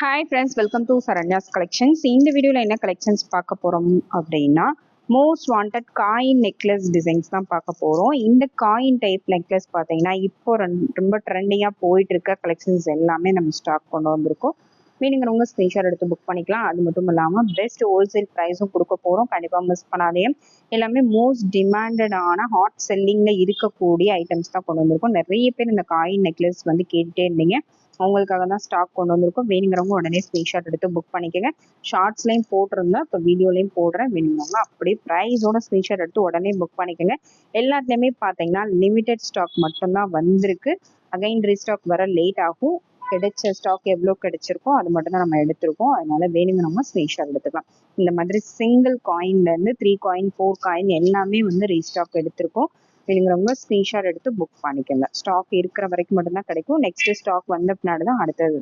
Hi friends welcome to Saranya's collections இந்த வீடியோவில் என்ன கலெக்ஷன்ஸ் பார்க்க போகிறோம் அப்படின்னா most wanted coin necklace designs தான் பார்க்க போகிறோம் இந்த காயின் டைப் நெக்லஸ் பார்த்தீங்கன்னா இப்போ ரொம்ப ட்ரெண்டிங்காக போயிட்டு இருக்க கலெக்ஷன்ஸ் எல்லாமே நம்ம ஸ்டாக் கொண்டு வந்திருக்கோம். வேணுங்கிறவங்க ஸ்க்ரீன்ஷாட் எடுத்து புக் பண்ணிக்கலாம். அது மட்டும் இல்லாமல் பெஸ்ட் ஹோல்சேல் ப்ரைஸும் கொடுக்க போகிறோம் கண்டிப்பாக மிஸ் பண்ணாதே எல்லாமே மோஸ்ட் டிமாண்டடான ஹாட் செல்லிங்கில் இருக்கக்கூடிய ஐட்டம்ஸ் தான் கொண்டு வந்திருக்கோம். நிறைய பேர் இந்த காயின் நெக்லஸ் வந்து கேட்டுட்டே இருந்தீங்க. அவங்களுக்காக தான் ஸ்டாக் கொண்டு வந்திருக்கோம். வேணுங்கிறவங்க உடனே ஸ்க்ரீன்ஷாட் எடுத்து புக் பண்ணிக்கோங்க. ஷார்ட்ஸ்லையும் போட்டிருந்தேன். இப்போ வீடியோலையும் போடுறேன். வேணுங்கிறவங்க அப்படியே ப்ரைஸோட ஸ்க்ரீன்ஷாட் எடுத்து உடனே புக் பண்ணிக்கோங்க. எல்லாத்துலேயுமே பார்த்தீங்கன்னா லிமிடெட் ஸ்டாக் மட்டும்தான் வந்திருக்கு. அகைன் ரீஸ்டாக் வர லேட் ஆகும். கிடைச்ச ஸ்டாக் எவ்வளோ கிடைச்சிருக்கோ அது மட்டும் தான் நம்ம எடுத்திருக்கோம். அதனால வேணுங்கிறவங்க ஸ்க்ரீன்ஷாட் எடுத்துக்கலாம். இந்த மாதிரி சிங்கிள் காயின்லேருந்து த்ரீ காயின் ஃபோர் காயின் எல்லாமே வந்து ரீஸ்டாக் எடுத்திருக்கோம். வேணுங்கிறவங்க ஸ்க்ரீன்ஷாட் எடுத்து புக் பண்ணிக்கோங்க. ஸ்டாக் இருக்கிற வரைக்கும் மட்டும்தான் கிடைக்கும். நெக்ஸ்ட் ஸ்டாக் வந்த பின்னாடி தான் அடுத்தது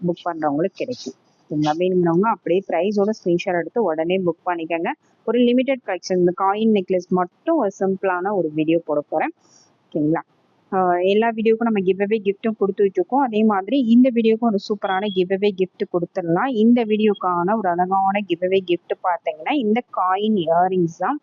புக் பண்ணுறவங்களுக்கு கிடைக்கும். சரிங்களா வேணுங்கிறவங்க அப்படியே ப்ரைஸோட ஸ்க்ரீன்ஷாட் எடுத்து உடனே புக் பண்ணிக்கோங்க. ஒரு லிமிடெட் கலெக்ஷன் இந்த காயின் நெக்லஸ் மட்டும் ஒரு சிம்பிளான ஒரு வீடியோ போட போகிறேன் ஓகேங்களா எல்லா வீடியோக்கும் நம்ம கிவ்அவே கிஃப்ட்டும் கொடுத்து வச்சிருக்கோம். அதே மாதிரி இந்த வீடியோக்கும் ஒரு சூப்பரான கிவ்அவே கிஃப்ட் கொடுத்துடலாம். இந்த வீடியோக்கான ஒரு அழகான கிவ்அவே கிஃப்ட் பார்த்தீங்கன்னா இந்த காயின் இயரிங்ஸ் தான்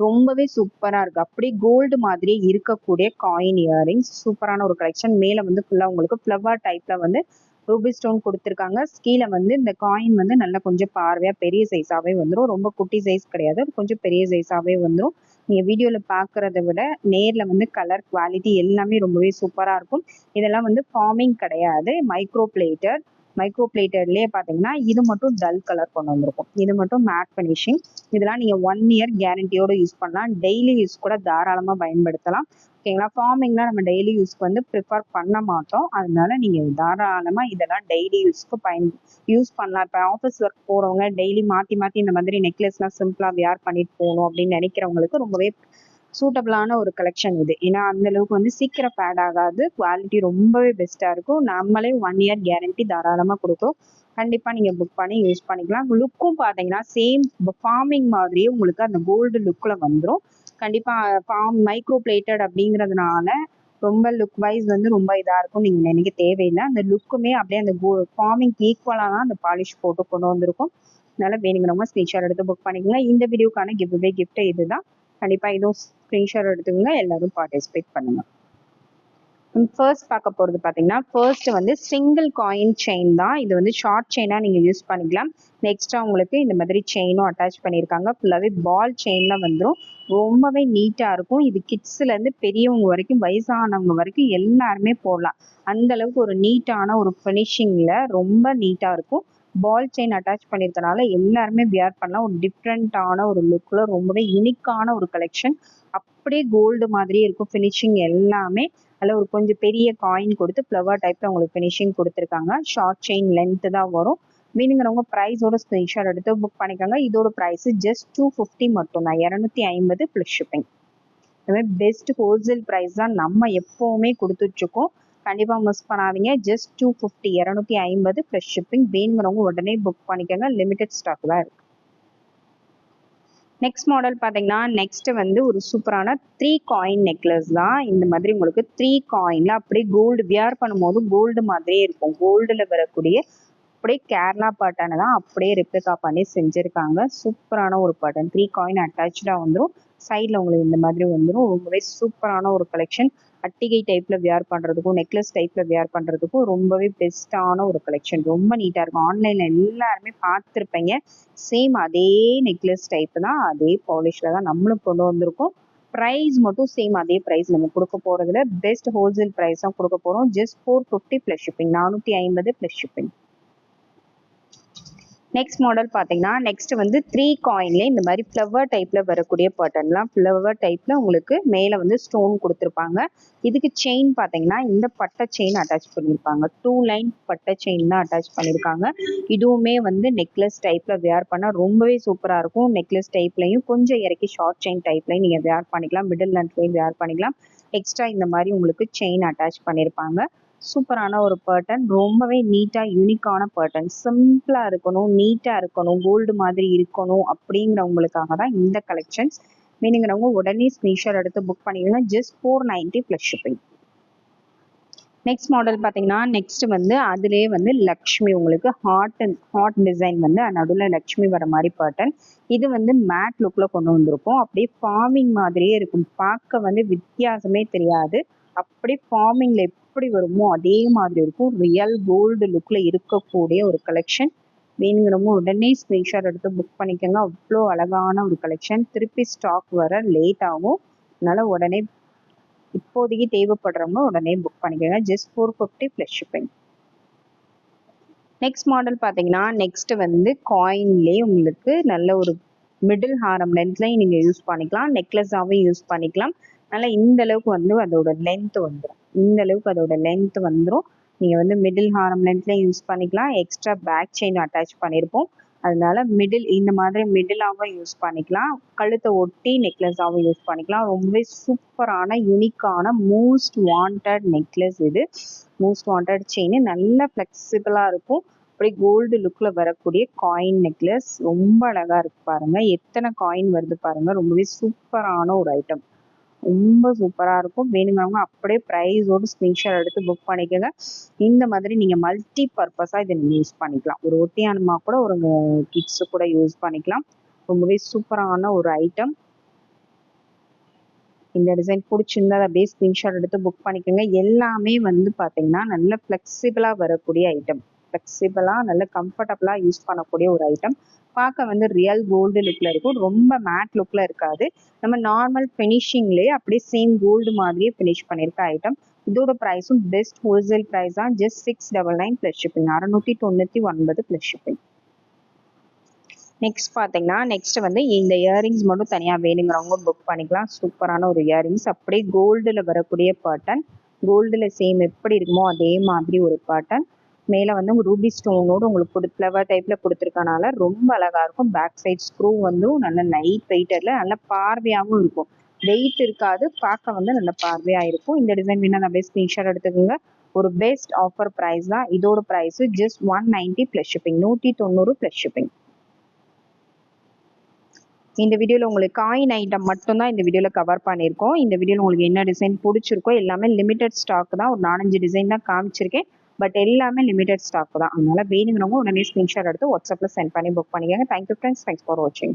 ரொம்பவே சூப்பரா இருக்கு. அப்படியே கோல்டு மாதிரியே இருக்கக்கூடிய காயின் இயரிங்ஸ் சூப்பரான ஒரு கலெக்ஷன் மேல வந்து ஃபுல்லா உங்களுக்கு ஃப்ளவர் டைப்ல வந்து ரூபி ஸ்டோன் கொடுத்துருக்காங்க. கீழே வந்து இந்த காயின் வந்து நல்லா கொஞ்சம் பார்வையா பெரிய சைஸாவே வந்துடும் ரொம்ப குட்டி சைஸ் கிடையாது. கொஞ்சம் பெரிய சைஸாவே வந்துடும் நீங்க வீடியோல பாக்குறத விட நேர்ல வந்து கலர் குவாலிட்டி எல்லாமே ரொம்பவே சூப்பரா இருக்கும். இதெல்லாம் வந்து ஃபார்மிங் கிடையாது. மைக்ரோ பிளேட்டர் மைக்ரோ பிளேட்டட்லயே பாத்தீங்கன்னா இது மட்டும் டல் கலர் கொண்டு வந்திருக்கும். இது மட்டும் மேட் ஃபினிஷிங் இதெல்லாம் நீங்க ஒன் இயர் கேரண்டியோட யூஸ் பண்ணலாம். டெய்லி யூஸ் கூட தாராளமா பயன்படுத்தலாம். ஓகேங்களா ஃபார்மிங்லாம் நம்ம டெய்லி யூஸ்க்கு வந்து ப்ரிஃபர் பண்ண மாட்டோம். அதனால நீங்கள் தாராளமாக இதெல்லாம் டெய்லி யூஸ்க்கு பயன் யூஸ் பண்ணலாம். இப்போ ஆஃபீஸ் ஒர்க் போகிறவங்க டெய்லி மாற்றி மாற்றி இந்த மாதிரி நெக்லஸ்லாம் சிம்பிளாக வியர் பண்ணிட்டு போகணும் அப்படின்னு நினைக்கிறவங்களுக்கு ரொம்பவே சூட்டபிளான ஒரு கலெக்ஷன் இது. ஏன்னா அந்த அளவுக்கு வந்து சீக்கிரம் பேட் ஆகாது. குவாலிட்டி ரொம்பவே பெஸ்ட்டாக இருக்கும். நம்மளே ஒன் இயர் கேரண்டி தாராளமாக கொடுக்குறோம். கண்டிப்பாக நீங்கள் புக் பண்ணி யூஸ் பண்ணிக்கலாம். லுக்கும் பார்த்தீங்கன்னா சேம் ஃபார்மிங் மாதிரியே உங்களுக்கு அந்த கோல்டு லுக்கில் வந்துடும் கண்டிப்பாக ஃபார்ம் மைக்ரோ பிளேட்டட் அப்படிங்கிறதுனால ரொம்ப லுக் வைஸ் வந்து ரொம்ப இதாக இருக்கும் நீங்கள் நினைக்க தேவையில்லை. அந்த லுக்குமே அப்படியே அந்த கோ ஃபார்மிங் ஈக்குவலாக தான் அந்த பாலிஷ் போட்டு கொண்டு வந்திருக்கும். அதனால வேணுங்கிறவங்க ஸ்க்ரீன்ஷாட் எடுத்து புக் பண்ணிக்கோங்க. இந்த வீடியோக்கான கிவ் கிஃப்ட் இதுதான். கண்டிப்பாக இதுவும் ஸ்க்ரீன்ஷாட் எடுத்துக்கோங்க எல்லாரும் பார்ட்டிசிபேட் பண்ணுங்க. ஃபர்ஸ்ட் பார்க்க போகிறது பார்த்தீங்கன்னா ஃபர்ஸ்ட் வந்து சிங்கிள் காயின் செயின் தான். இது வந்து ஷார்ட் செயினாக நீங்கள் யூஸ் பண்ணிக்கலாம். நெக்ஸ்ட்டாக உங்களுக்கு இந்த மாதிரி செயினும் அட்டாச் பண்ணியிருக்காங்க. ஃபுல்லாகவே பால் செயினில் வந்துடும் ரொம்பவே நீட்டாக இருக்கும். இது கிட்ஸ்லேருந்து பெரியவங்க வரைக்கும் வயசானவங்க வரைக்கும் எல்லாருமே போடலாம். அந்த அளவுக்கு ஒரு நீட்டான ஒரு ஃபினிஷிங்கில் ரொம்ப நீட்டாக இருக்கும். பால் செயின் அட்டாச் பண்ணியிருக்கனால எல்லாருமே வியர் பண்ணலாம் ஒரு டிஃப்ரெண்ட்டான ஒரு லுக்கில் ரொம்பவே யூனிக்கான ஒரு கலெக்ஷன் அப்படியே கோல்டு மாதிரியே இருக்கும். ஃபினிஷிங் எல்லாமே அதில் ஒரு கொஞ்சம் பெரிய காயின் கொடுத்து ஃப்ளவர் டைப்பில் உங்களுக்கு ஃபினிஷிங் கொடுத்துருக்காங்க. ஷார்ட் செயின் லென்த்து தான் வரும். வேணுங்கிறவங்க ப்ரைஸோட ஸ்க்ரீன்ஷாட் எடுத்து புக் பண்ணிக்கோங்க. இதோட ப்ரைஸ் ஜஸ்ட் டூ ஃபிஃப்டி மட்டும் தான் இரநூத்தி ஐம்பது ப்ளஸ் ஷிப்பிங் இதுமாதிரி பெஸ்ட் ஹோல்சேல் ப்ரைஸ் தான் நம்ம எப்போவுமே கொடுத்துட்ருக்கோம் கண்டிப்பா மிஸ் பண்ணாதீங்க. ஜஸ்ட் டூ ஃபிஃப்டி இரநூத்தி ஐம்பது ஃப்ரெஷ் ஷிப்பிங் வேணுங்கிறவங்க உடனே புக் பண்ணிக்கோங்க. லிமிடெட் ஸ்டாக் தான் இருக்கு. நெக்ஸ்ட் மாடல் பார்த்தீங்கன்னா நெக்ஸ்ட் வந்து ஒரு சூப்பரான த்ரீ காயின் நெக்லஸ் தான். இந்த மாதிரி உங்களுக்கு த்ரீ காயின்ல அப்படியே கோல்டு வியர் பண்ணும்போது கோல்டு மாதிரியே இருக்கும். கோல்டுல வரக்கூடிய அப்படியே கேரளா பட்டன் தான் அப்படியே ரிப்ளிகா பண்ணி செஞ்சிருக்காங்க. சூப்பரான ஒரு பட்டன். த்ரீ காயின் அட்டாச்சா வந்துடும் சைடில் உங்களுக்கு இந்த மாதிரி வந்துடும் ரொம்பவே சூப்பரான ஒரு கலெக்ஷன் அட்டிகை டைப்ல வியர் பண்றதுக்கும் நெக்லஸ் டைப்ல வியர் பண்றதுக்கும் ரொம்பவே பெஸ்டான ஒரு கலெக்ஷன் ரொம்ப நீட்டா இருக்கும். ஆன்லைன்ல எல்லாருமே பார்த்துருப்பீங்க. சேம் அதே நெக்லஸ் டைப் தான். அதே பாலிஷ்ல தான் நம்மளும் கொண்டு வந்திருக்கோம். ப்ரைஸ் மட்டும் சேம் அதே ப்ரைஸ் நம்ம கொடுக்க போறதுல பெஸ்ட் ஹோல்சேல் ப்ரைஸ் தான் கொடுக்க போறோம். Just four fifty plus shipping நானூற்றி ஐம்பது ப்ளஸ் ஷிப்பிங் நெக்ஸ்ட் மாடல் பார்த்தீங்கன்னா நெக்ஸ்ட் வந்து த்ரீ காயின்ல இந்த மாதிரி ஃப்ளவர் டைப்ல வரக்கூடிய பட்டன்லாம் ஃப்ளவர் டைப்ல உங்களுக்கு மேலே வந்து ஸ்டோன் கொடுத்துருப்பாங்க. இதுக்கு செயின் பார்த்தீங்கன்னா இந்த பட்டை செயின் அட்டாச் பண்ணியிருப்பாங்க டூ லைன் பட்டை செயின் தான் அட்டாச் பண்ணியிருக்காங்க இதுவுமே வந்து நெக்லஸ் டைப்ல வேர் பண்ணால் ரொம்பவே சூப்பராக இருக்கும். நெக்லஸ் டைப்லையும் கொஞ்சம் இறக்கி ஷார்ட் செயின் டைப்லையும் நீங்கள் வேர் பண்ணிக்கலாம். மிடில் லென்த்லையும் வேர் பண்ணிக்கலாம். எக்ஸ்ட்ரா இந்த மாதிரி உங்களுக்கு செயின் அட்டாச் பண்ணியிருப்பாங்க சூப்பரான ஒரு பேர்டன் ரொம்பவே நீட்டா யூனிக்கான பேர்டன் சிம்பிளா இருக்கணும் நீட்டா இருக்கணும் கோல்டு மாதிரி இருக்கணும் அப்படிங்கிறவங்களுக்காக தான் இந்த கலெக்ஷன்ஸ் மீனிங்கிறவங்க உடனே ஸ்க்ரீன்ஷாட் எடுத்து புக் பண்ணிடுங்க. Just four ninety plus shipping next model பார்த்தீங்கன்னா நெக்ஸ்ட் வந்து அதுலேயே வந்து லக்ஷ்மி உங்களுக்கு ஹார்ட் அண்ட் ஹார்ட் டிசைன் வந்து நடுவில் லக்ஷ்மி வர மாதிரி பேட்டர்ன் இது வந்து மேட் லுக்கில் கொண்டு வந்திருக்கும். அப்படியே ஃபார்மிங் மாதிரியே இருக்கும். பார்க்க வந்து வித்தியாசமே தெரியாது. அப்படி ஃபார்மிங்கில் எப்படி வருமோ அதே மாதிரி இருக்கும். ரியல் கோல்டு லுக்கில் இருக்கக்கூடிய ஒரு கலெக்ஷன் வேணுங்கிறவங்க உடனே ஸ்க்ரீன்ஷாட் எடுத்து புக் பண்ணிக்கோங்க. அவ்வளோ அழகான ஒரு கலெக்ஷன் திருப்பி ஸ்டாக் வர லேட் ஆகும். அதனால் உடனே இப்போதைக்கு தேவைப்படுறவங்க உடனே புக் பண்ணிக்கோங்க. Just four fifty plus shipping next model பார்த்தீங்கன்னா நெக்ஸ்ட் வந்து காயின்லேயே உங்களுக்கு நல்ல ஒரு மிடில் ஹாரம் லென்த்லையும் நீங்கள் யூஸ் பண்ணிக்கலாம். நெக்லஸாகவும் யூஸ் பண்ணிக்கலாம். அதனால் இந்த அளவுக்கு வந்து அதோட லென்த் வந்துடும் இந்த அளவுக்கு அதோட லென்த் வந்துடும் நீங்கள் வந்து மிடில் ஹாரம் லென்த்ல யூஸ் பண்ணிக்கலாம். எக்ஸ்ட்ரா பேக் செயின் அட்டாச் பண்ணியிருப்போம் அதனால மிடில் இந்த மாதிரி மிடிலாகவும் யூஸ் பண்ணிக்கலாம். கழுத்தை ஒட்டி நெக்லஸாகவும் யூஸ் பண்ணிக்கலாம். ரொம்பவே சூப்பரான யூனிக்கான மோஸ்ட் வாண்டட் நெக்லஸ் இது. மோஸ்ட் வாண்டட் செயின் நல்ல ஃப்ளெக்சிபிளாக இருக்கும். அப்படியே கோல்டு லுக்கில் வரக்கூடிய காயின் நெக்லஸ் ரொம்ப அழகாக இருக்கு பாருங்க. எத்தனை காயின் வருது பாருங்க. ரொம்பவே சூப்பரான ஒரு ஐட்டம் ரொம்ப சூப்பராக இருக்கும். வேணுங்கிறவங்க அப்படியே ப்ரைஸோடு ஸ்க்ரீன்ஷாட் எடுத்து புக் பண்ணிக்கோங்க. இந்த மாதிரி நீங்கள் மல்டி பர்பஸாக இதை நீங்கள் யூஸ் பண்ணிக்கலாம். ஒரு ஒட்டியானமாக கூட ஒரு கிட்ஸு கூட யூஸ் பண்ணிக்கலாம். ரொம்பவே சூப்பரான ஒரு ஐட்டம் இந்த டிசைன் பிடிச்சிருந்தா அதை அப்படியே ஸ்க்ரீன்ஷாட் எடுத்து புக் பண்ணிக்கோங்க. எல்லாமே வந்து பார்த்தீங்கன்னா நல்ல ஃப்ளெக்சிபிளாக வரக்கூடிய ஐட்டம் ஃப்ளெக்சிபிளாக நல்ல கம்ஃபர்டபுளாக யூஸ் பண்ணக்கூடிய ஒரு ஐட்டம் பார்க்க வந்து ரியல் கோல்டு லுக்கில் இருக்கும். ரொம்ப மேட் லுக்கில் இருக்காது. நம்ம நார்மல் ஃபினிஷிங்லேயே அப்படியே சேம் கோல்டு மாதிரியே ஃபினிஷ் பண்ணியிருக்க ஐட்டம் இதோட ப்ரைஸும் பெஸ்ட் ஹோல்சேல் ப்ரைஸ் தான் just six double nine plus shipping அறநூற்றி தொண்ணூற்றி ஒன்பது ப்ளஸ் ஷிப்பிங் நெக்ஸ்ட் பார்த்தீங்கன்னா நெக்ஸ்ட் வந்து இந்த இயரிங்ஸ் மட்டும் தனியாக வேணுங்கிறவங்க புக் பண்ணிக்கலாம். சூப்பரான ஒரு இயரிங்ஸ் அப்படியே கோல்டில் வரக்கூடிய பேட்டன் கோல்டில் சேம் எப்படி இருக்குமோ அதே மாதிரி ஒரு பேட்டன் மேலே வந்து ரூபி ஸ்டோனோடு உங்களுக்கு கொடு ஃப்ளவர் டைப்பில் கொடுத்துருக்கனால ரொம்ப அழகாக இருக்கும். பேக் சைட் ஸ்க்ரூ வந்து நல்ல லைட் வெயிட்டரில் நல்ல பார்வையாகவும் இருக்கும். வெயிட் இருக்காது பார்க்க வந்து நல்ல பார்வையாக இருக்கும். இந்த டிசைன் வேணால் அப்படியே ஸ்க்ரீன்ஷாட் எடுத்துக்கோங்க. ஒரு பெஸ்ட் ஆஃபர் ப்ரைஸ் தான். இதோட price just one ninety plus shipping நூற்றி தொண்ணூறு ப்ளஸ் ஷிப்பிங் இந்த வீடியோவில் உங்களுக்கு காயின் ஐட்டம் மட்டும்தான் இந்த வீடியோவில் கவர் பண்ணியிருக்கோம். இந்த வீடியோவில் உங்களுக்கு என்ன டிசைன் பிடிச்சிருக்கோ எல்லாமே லிமிடெட் ஸ்டாக் தான். ஒரு நாலஞ்சு டிசைன் தான் காமிச்சிருக்கேன். பட் எல்லாமே லிமிடெட் ஸ்டாக் தான். அதனால வேணுங்கிறவங்க உடனே ஸ்கிரீன்ஷாட் எடுத்து வாட்ஸ்அப்பில் சென்ட் பண்ணி புக் பண்ணிக்கோங்க. தேங்க்யூ ஃப்ரெண்ட்ஸ் தேங்க்ஸ் ஃபார் வாட்சிங்